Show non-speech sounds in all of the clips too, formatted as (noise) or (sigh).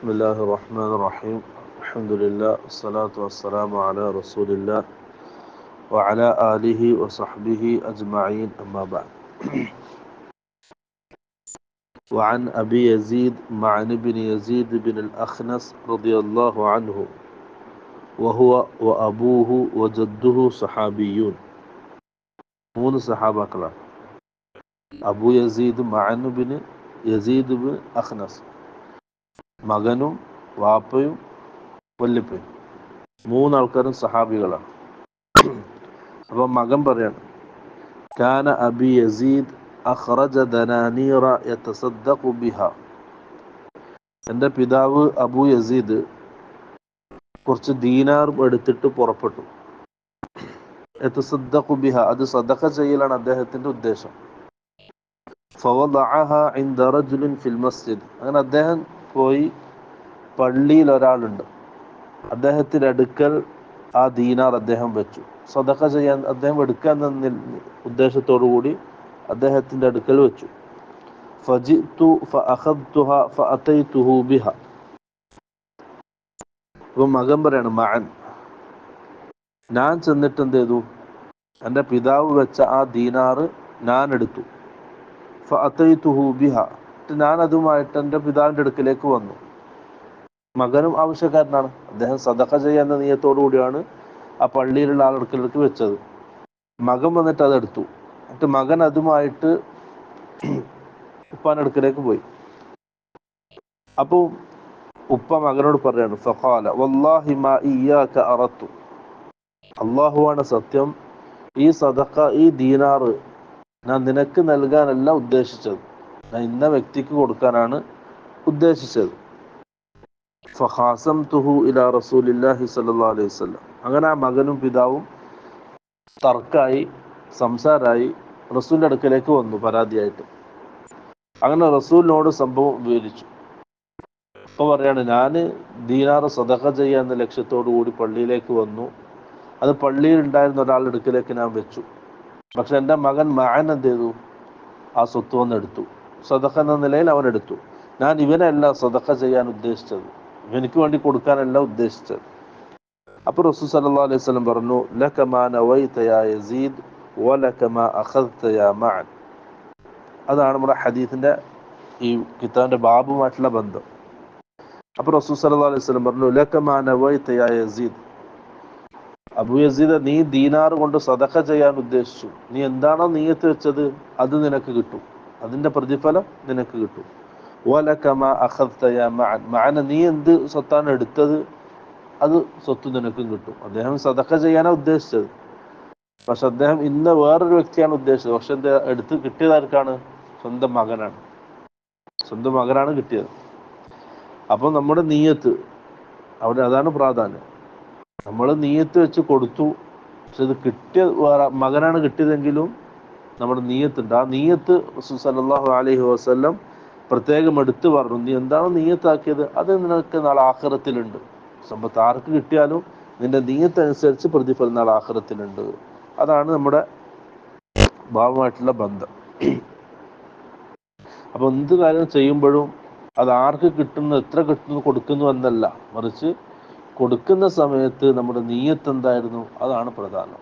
بسم الله الرحمن الرحيم. الحمد لله والصلاة والسلام على رسول الله وعلى آله وصحبه أجمعين. أما بعد. (clears throat) وعن أبي يزيد معن بن يزيد بن الأخنس رضي الله عنه وهو وأبوه وجده صحابيون. من صحابة أبو يزيد معن بن يزيد بن أخنس മകനും വാപ്പയും വല്ലിപ്പയും മൂന്നാൾക്കാരും സഹാബികളാണ്. അപ്പൊ മകൻ പറയാണ് കാന അബി യസീദ് എന്റെ പിതാവ് അബു യസീദ് കുറച്ച് ദീനാർ എടുത്തിട്ട് പുറപ്പെട്ടു. യതസദ്ദഖു അത് സദഖ ചെയ്യലാണ് അദ്ദേഹത്തിന്റെ ഉദ്ദേശം. ഇൻദ ഫിൽ മസ്ജിദ്. അങ്ങനെ അദ്ദേഹം പോയി പള്ളിയിൽ ഒരാളുണ്ട്. അദ്ദേഹത്തിന്റെ അടുക്കൽ ആ ദീനാർ അദ്ദേഹം വെച്ചു. സദഖ ചെയ്യാൻ അദ്ദേഹം എടുക്കാൻ എന്ന ഉദ്ദേശത്തോടു കൂടി അദ്ദേഹത്തിന്റെ അടുക്കൽ വെച്ചു. ഫജിത്തു ഫഅഖദ്തുഹ ഫഅതൈതുഹു ബിഹ. ഇപ്പൊ മകൻ പറയാണ് മകൻ ഞാൻ ചെന്നിട്ട് എന്ത് ചെയ്തു? എന്റെ പിതാവ് വെച്ച ആ ദീനാറ് ഞാൻ എടുത്തു. ഫഅതൈതുഹു ബിഹ. ഞാൻ അതുമായിട്ട് എന്റെ പിതാവിന്റെ അടുക്കിലേക്ക് വന്നു. മകനും ആവശ്യക്കാരനാണ്. അദ്ദേഹം സദഖ ചെയ്യാന്ന നീയത്തോടു കൂടിയാണ് ആ പള്ളിയിലുള്ള ആളടുക്കലേക്ക് വെച്ചത്. മകൻ വന്നിട്ട് അതെടുത്തു എന്നിട്ട് മകൻ അതുമായിട്ട് ഉപ്പാന്റെ അടുക്കലേക്ക് പോയി. അപ്പോൾ ഉപ്പ മകനോട് പറയാണ് ഫഖാല വല്ലാഹി മാ ഇയ്യാക അറത്തു. അള്ളാഹുവാണ് സത്യം. ഈ സദഖ ഈ ദീനാറ് ഞാൻ നിനക്ക് നൽകാനല്ല ഉദ്ദേശിച്ചത്. ഇന്ന വ്യക്തിക്ക് കൊടുക്കാനാണ് ഉദ്ദേശിച്ചത്. ഫഹാസം തുഹു ഇലാ റസൂലില്ലാഹി സല്ലാ അലൈഹി വസല്ലം. അങ്ങനെ ആ മകനും പിതാവും തർക്കായി സംസാരായി റസൂലിന്റെ അടുക്കലേക്ക് വന്നു പരാതിയായിട്ട്. അങ്ങനെ റസൂലിനോട് സംഭവം വിവരിച്ചു. ഇപ്പൊ പറയാണ് ഞാൻ ദീനാറ് സദഖ ചെയ്യാന്ന ലക്ഷ്യത്തോടു കൂടി പള്ളിയിലേക്ക് വന്നു. അത് പള്ളിയിൽ ഉണ്ടായിരുന്ന ഒരാളുടെ അടുക്കലേക്ക് ഞാൻ വെച്ചു. പക്ഷെ എന്റെ മകൻ മകൻ എന്ത് ചെയ്തു? ആ സ്വത്ത് വന്ന് എടുത്തു സദഖ എന്ന നിലയിൽ അവൻ എടുത്തു. ഞാൻ ഇവനല്ല സദഖ ചെയ്യാൻ ഉദ്ദേശിച്ചത്. ഇവനിക്ക് വേണ്ടി കൊടുക്കാനല്ല ഉദ്ദേശിച്ചത്. അപ്പൊ റസൂൽ സല്ലല്ലാഹു അലൈഹി വസല്ലം പറഞ്ഞു അതാണ് നമ്മുടെ ഹദീസിന്റെ ഈ കിതാബിന്റെ ബാബുമായിട്ടുള്ള ബന്ധം. അപ്പൊ റസൂ സല്ലാ അലൈഹി സ്വലം പറഞ്ഞു ലകമാ നവൈത യാ യസീദ്. അബു യസീദ് നീ ദീനാർ കൊണ്ട് സദഖ ചെയ്യാൻ ഉദ്ദേശിച്ചു. നീ എന്താണോ നീയത്ത് വെച്ചത് അത് നിനക്ക് കിട്ടും. അതിന്റെ പ്രതിഫലം നിനക്ക് കിട്ടും. മഅന നീ എന്ത് സ്വത്താണ് എടുത്തത് അത് സ്വത്ത് നിനക്കും കിട്ടും. അദ്ദേഹം സദഖ ചെയ്യാനാണ് ഉദ്ദേശിച്ചത്. പക്ഷെ അദ്ദേഹം ഇന്ന് വേറൊരു വ്യക്തിയാണ് ഉദ്ദേശിച്ചത്. പക്ഷെ എന്താ എടുത്ത് കിട്ടിയത് ആർക്കാണ്? സ്വന്തം മകനാണ്. സ്വന്തം മകനാണ് കിട്ടിയത്. അപ്പൊ നമ്മുടെ നീയത്ത് അവിടെ അതാണ് പ്രാധാന്യം. നമ്മൾ നീയത്ത് വെച്ച് കൊടുത്തു. പക്ഷെ ഇത് കിട്ടിയ മകനാണ് കിട്ടിയതെങ്കിലും നമ്മുടെ നീയത്തുണ്ട്. ആ നീയത്ത് സല്ലല്ലാഹു അലഹി വസ്ല്ലം പ്രത്യേകം എടുത്തു പറഞ്ഞു. നീ എന്താണ് നീയത്താക്കിയത്? അത് നിനക്ക് നാളെ ആഹ്റത്തിലുണ്ട്? സമ്പത്ത് ആർക്ക് കിട്ടിയാലും നിന്റെ നീയത്തനുസരിച്ച് പ്രതിഫലം നാളെ ആഹ്റത്തിലുണ്ട്. അതാണ് നമ്മുടെ ഭാവമായിട്ടുള്ള ബന്ധം. അപ്പൊ എന്ത് കാര്യം ചെയ്യുമ്പോഴും അത് ആർക്ക് കിട്ടുന്നു എത്ര കിട്ടുന്നു കൊടുക്കുന്നു എന്നല്ല. മറിച്ച് കൊടുക്കുന്ന സമയത്ത് നമ്മുടെ നീയത്ത് എന്തായിരുന്നു? അതാണ് പ്രധാനം.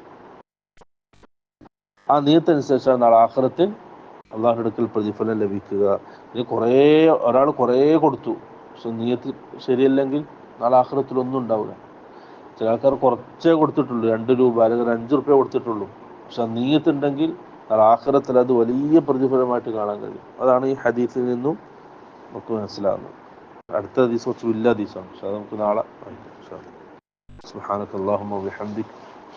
ആ നീയത്തനുസരിച്ചാണ് നാളെ ആഹ്റത്തിൽ അള്ളാഹു അടുക്കൽ പ്രതിഫലം ലഭിക്കുക. ഇത് കുറേ ഒരാൾ കുറേ കൊടുത്തു. പക്ഷെ നീയത്ത് ശരിയല്ലെങ്കിൽ നാളെ ആഹ്റത്തിലൊന്നും ഉണ്ടാവില്ല. ചില ആൾക്കാർ കുറച്ചേ കൊടുത്തിട്ടുള്ളൂ. രണ്ട് രൂപ അല്ലെങ്കിൽ അഞ്ച് റുപ്യ കൊടുത്തിട്ടുള്ളൂ. പക്ഷെ നീയത്തുണ്ടെങ്കിൽ നാളെ ആഹ്റത്തിൽ അത് വലിയ പ്രതിഫലമായിട്ട് കാണാൻ കഴിയും. അതാണ് ഈ ഹദീസിൽ നിന്നും നമുക്ക് മനസ്സിലാകുന്നത് അടുത്ത ദിവസം കുറച്ച് വലിയ ദിവസമാണ് പക്ഷെ അത് നമുക്ക് നാളെ വായിക്കാം. സുഹാനക്കല്ലാഹുമ്മ